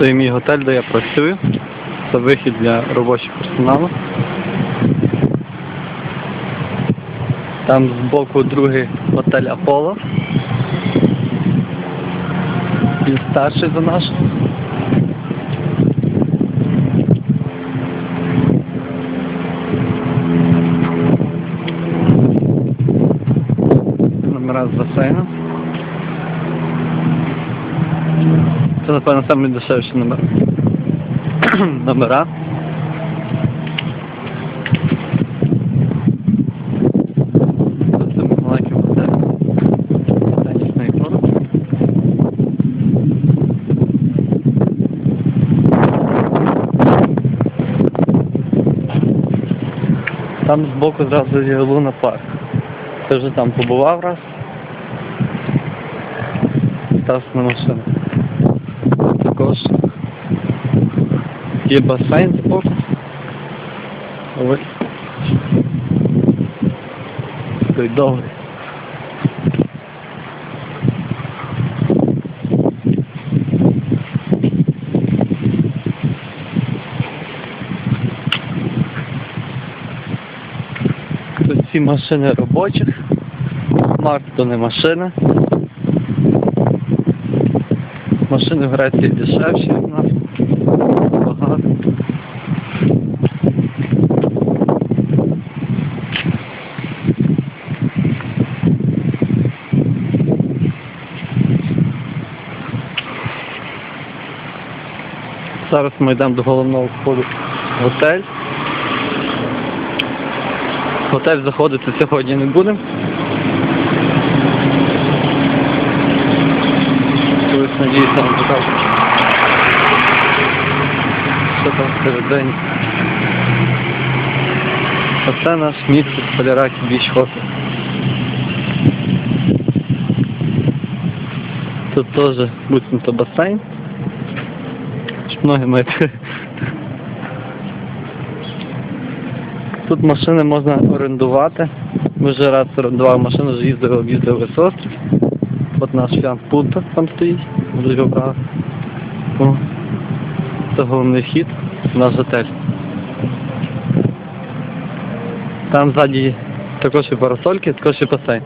Це мій готель, де я працюю. Це вихід для робочого персоналу. Там збоку другий готель Аполло. Він старший за наш. Номера з басейном. Це, напевно, самі дешевші номера. номера. Там збоку зразу є Луна парк. Ти вже там побував раз. Стався на машину. Також є басейн збоку. Ось. Той довгий. Тут ці машини робочих. Марк то не машина. Машини в дешевші в нас. Багато. Зараз ми йдемо до головного входу в готель. В готель заходити сьогодні не будемо. Надіюся вам покажу. Що там всередині. Оце наш місце Поляракі Біч Хотел. Тут теж буцімто басейн. Щоб ноги мити. Тут машини можна орендувати. Ми вже раз орендували машину, вже їздили, об'їздили острів. От наш Пунта там стоїть, вже його брали. О, Це головний вхід в наш готель. Там ззаді також і парасольки, також і басейн.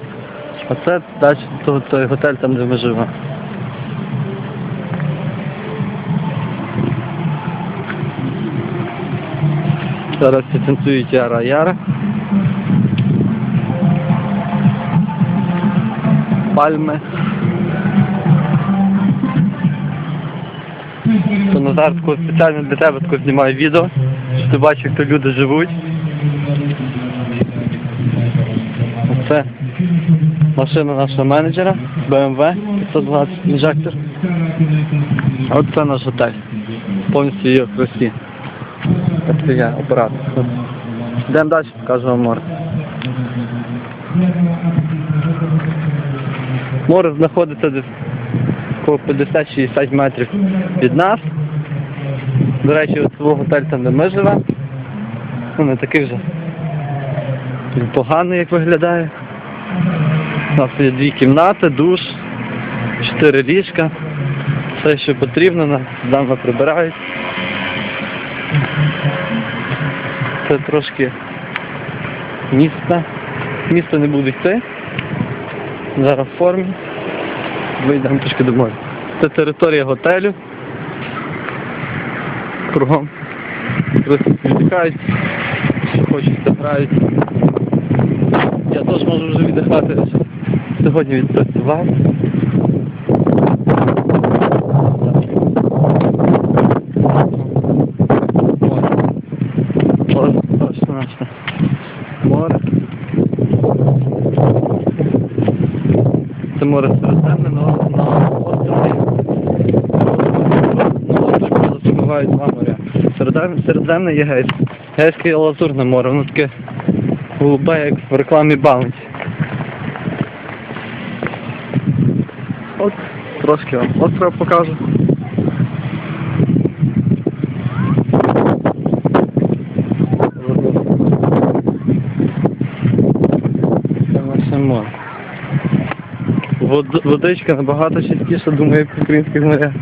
А це далі то- той готель там, де ми живемо. Зараз танцюють яра-яра. Пальми. То Назар тако спеціально для тебе тако знімає відео, щоб ти бачив, як то люди живуть. Оце машина нашого менеджера BMW 520 інжектор. А от це наш готель. Повністю її красі. Це я оператор. Йдемо далі, покажу вам море. Море знаходиться десь коло 50-60 метрів від нас. До речі, от свого готель там, де ми живемо. Ну, не такий вже поганий, як виглядає. У нас є дві кімнати, душ, чотири ліжка. Все, що потрібно, нас нами прибирають. Це трошки місто. Місто не буде йти. Зараз в формі. Вийдемо трошки до моря. Це територія готелю. Кругом. Віддихають, що хочуть, то грають. Я теж можу вже віддихати. Сьогодні відпрацював. Ось точно наше море. Це море Середземне на, на острові. Запливають два моря. Середземне, є гейське. Гейське і лазурне море, воно таке голубе, як в рекламі Баунті. От трошки вам остров покажу. водичка набагато частіше, думає про українських морях.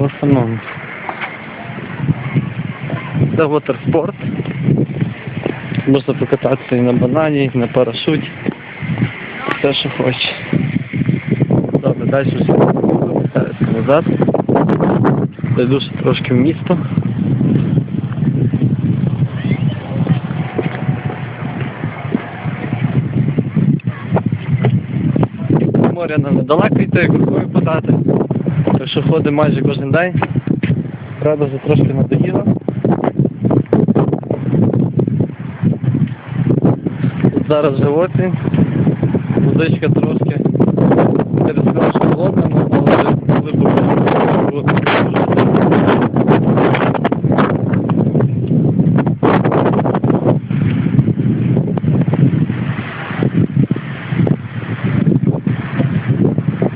в основному. Це вотерспорт. Можна покататися і на банані, і на парашуті, все що хочеш. Далі повертаюся назад. Зайду трошки в місто. Моря нам недалеко йти, рукою подати. Так що ходимо майже кожен день. Правда, вже трошки надоїло. Зараз вже. Водичка трошки що холодна, але глибоко.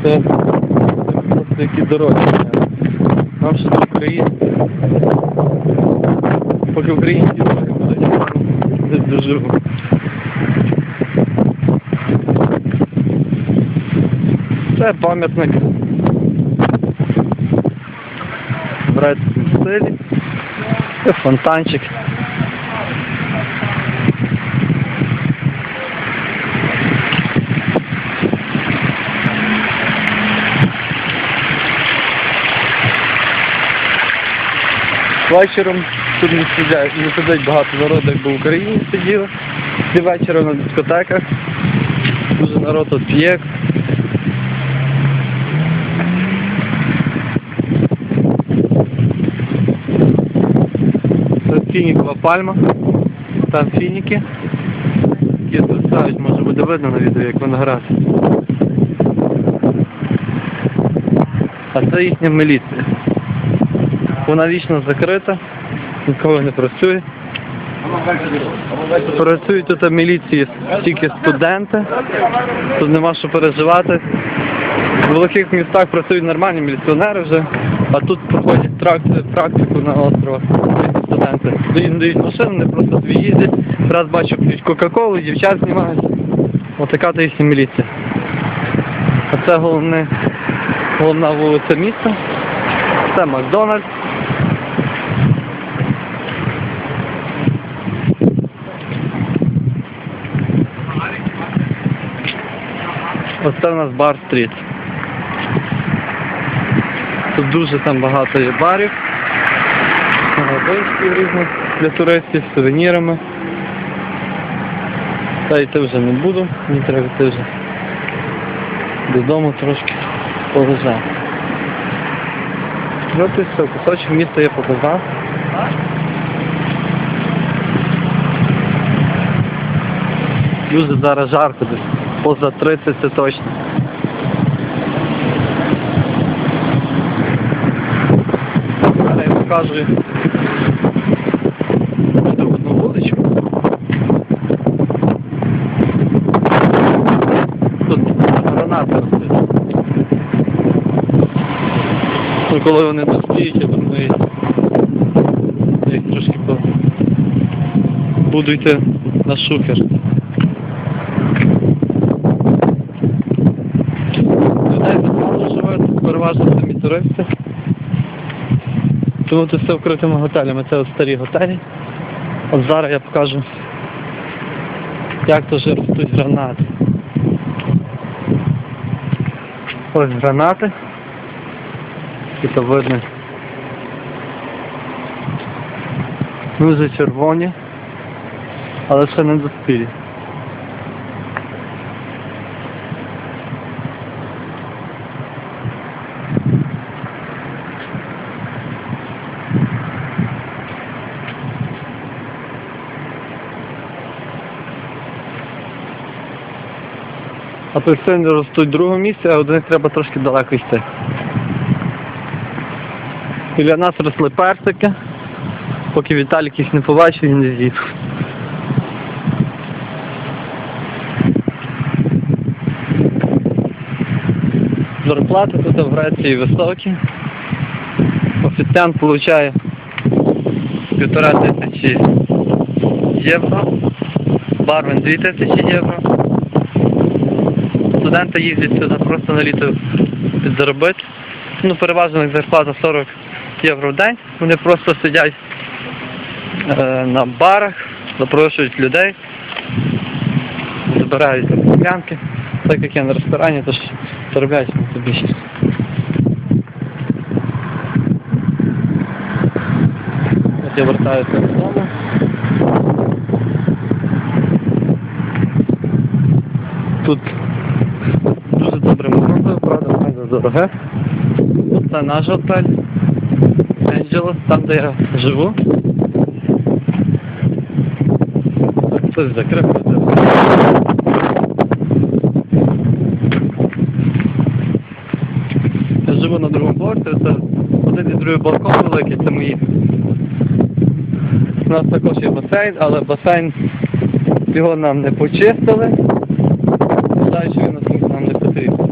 Це, просто які дороги. Нам ще тут українці. Поки українці будуть, десь доживу. Це пам'ятник в грецькому стилі. Це фонтанчик. Вечором тут не сидять, не сидить багато народу, якби в Україні сиділи. Всі вечора на дискотеках. Дуже народ тут п'є. Це пальма. Там фініки. Які зростають, може буде видно на відео, як виноград. А це їхня міліція. Вона вічно закрита, ніколи не працює. Працюють тут міліції тільки студенти, тут нема що переживати. В великих містах працюють нормальні міліціонери вже, а тут проходять практику на островах студенти. Їм дають машину, вони просто дві їздять. Раз бачу п'ють Кока-Колу, дівчат знімають. Отака то їхня міліція. А це головне, головна вулиця міста. Це Макдональдс. Оце у нас бар стріт. Тут дуже там багато є барів, магазинчиків різних для туристів, з сувенірами. Та йти вже не буду, мені треба йти вже додому трошки полежати. Ну, ти все, кусочок міста я показав. Дуже зараз жарко десь. Поза 30 це точно. Зараз я покажу Йду одну вуличку. Тут гранати ростуть. Ну, коли вони доспіють, я думаю, їх трошки по... буду йти на шухер. Людей тут переважно самі туристи. Тут все вкритими готелями. Це от старі готелі. От зараз я покажу, як тут ростуть гранати. Ось гранати. І то видно. Дуже червоні, але ще не доспілі. Апельсини ростуть в другому місці, а них треба трошки далеко йти. Біля нас росли персики, поки Віталік їх не побачив і не з'їв. Зарплати тут в Греції високі. Офіціант отримує півтора тисячі євро, бармен дві тисячі євро. Студенти їздять сюди просто на літо підзаробити. Ну, переважно їх зарплата євро в день. Вони просто сидять е, на барах, запрошують людей, збирають склянки, так як я на ресторані, тож заробляють на тобі щось. От я вертаюся додому. Тут дороге. Це наш готель. Анджелос, там де я живу. Хтось закрив. Я живу на другому поверсі, це один і другий балкон великий, це мої. У нас також є басейн, але басейн його нам не почистили. Вважаю, що він нас нам не потрібен.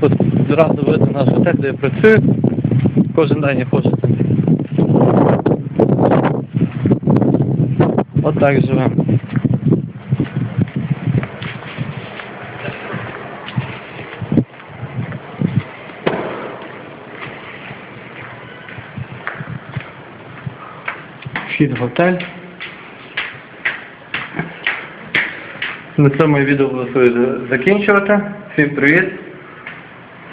Тут зразу видно наш готель, де я працюю. Кожен день я ходжу там. От так живемо. Вхід в готель. На цьому я відео буду закінчувати. Всім привіт.